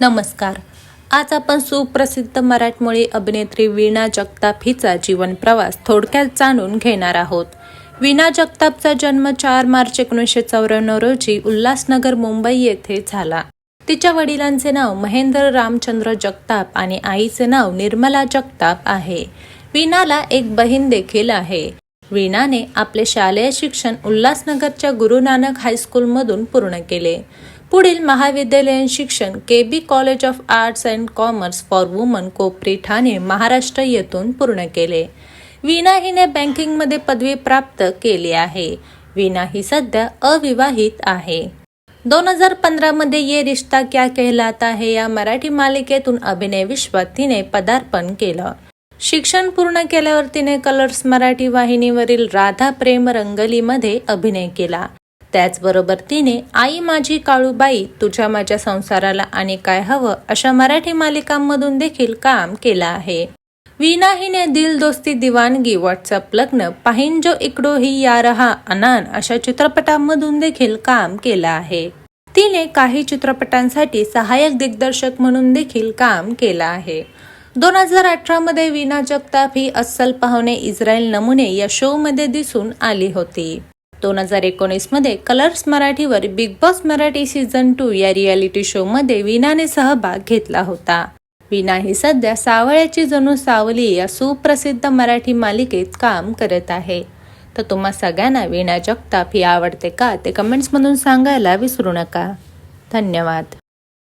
नमस्कार. आज आपण सुप्रसिद्ध मराठमोळी अभिनेत्री वीणा जगताप हिचा जीवन प्रवास थोडक्यात जाणून घेणार आहोत. वीणा जगतापचा जन्म चार मार्च एकोणीसशे चौऱ्याण्णव रोजी उल्हासनगर मुंबई येथे झाला. तिच्या वडिलांचे नाव महेंद्र रामचंद्र जगताप आणि आईचे नाव निर्मला जगताप आहे. वीणाला एक बहीण देखील आहे. वीणाने आपले शालेय शिक्षण उल्हासनगरच्या गुरु नानक हायस्कूलमधून पूर्ण केले. पुढील महाविद्यालयीन शिक्षण K B college of arts and commerce for women Kopri Thane Maharashtra येथून पूर्ण केले. वीणा हिने बँकिंगमध्ये पदवी प्राप्त केली आहे. वीणा ही सध्या अविवाहित आहे. दोन हजार पंधरामध्ये ये रिश्ता क्या कहलाता है या मराठी मालिकेतून अभिनय विश्वात तिने पदार्पण केलं. शिक्षण पूर्ण केल्यावर तिने कलर्स मराठी वाहिनीवरील राधा प्रेम रंगलीमध्ये अभिनय केला. त्याचबरोबर तिने आई माझी काळूबाई तुझ्या माझ्या संसाराला आणि काय हवं अशा मराठी मालिकांमधून देखील काम केलं आहे. वीणा हिने दिल दोस्ती दिवानगी व्हॉट्सअप लग्न पाहिंजो इकडो ही या रहा अनान अशा चित्रपटांमधून देखील काम केलं आहे. तिने काही चित्रपटांसाठी सहाय्यक दिग्दर्शक म्हणून देखील काम केलं आहे. दोन हजार अठरामध्ये वीणा जगताप ही अस्सल पाहुणे इस्रायल नमुने या शोमध्ये दिसून आली होती. दोन हजार एकोणीसमध्ये कलर्स मराठीवर Big Boss Marathi season two या रियालिटी शोमध्ये वीणाने सहभाग घेतला होता. वीणा ही सध्या सावळ्याची जणू सावली या सुप्रसिद्ध मराठी मालिकेत काम करत आहे. तर तुम्हा सगळ्यांना वीणा जगताप ही आवडते का ते कमेंट्समधून सांगायला विसरू नका. धन्यवाद.